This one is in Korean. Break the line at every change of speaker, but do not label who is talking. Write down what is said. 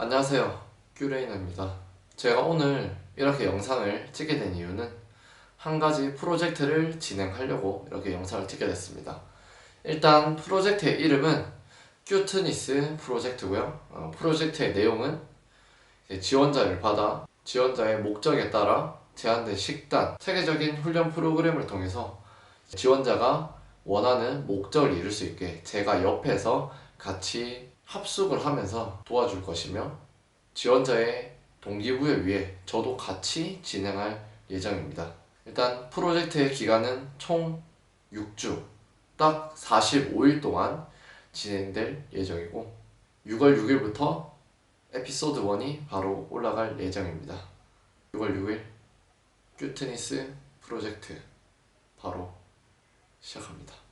안녕하세요. 큐레이너입니다. 제가 오늘 이렇게 영상을 찍게 된 이유는 한 가지 프로젝트를 진행하려고 이렇게 영상을 찍게 됐습니다. 일단 프로젝트의 이름은 큐트니스 프로젝트고요. 어, 프로젝트의 내용은 지원자를 받아 지원자의 목적에 따라 제한된 식단 체계적인 훈련 프로그램을 통해서 지원자가 원하는 목적을 이룰 수 있게 제가 옆에서 같이 합숙을 하면서 도와줄 것이며 지원자의 동기부여 위해 저도 같이 진행할 예정입니다. 일단 프로젝트의 기간은 총 6주, 딱 45일 동안 진행될 예정이고 6월 6일부터 에피소드 1이 바로 올라갈 예정입니다. 6월 6일 큐트니스 프로젝트 바로 시작합니다.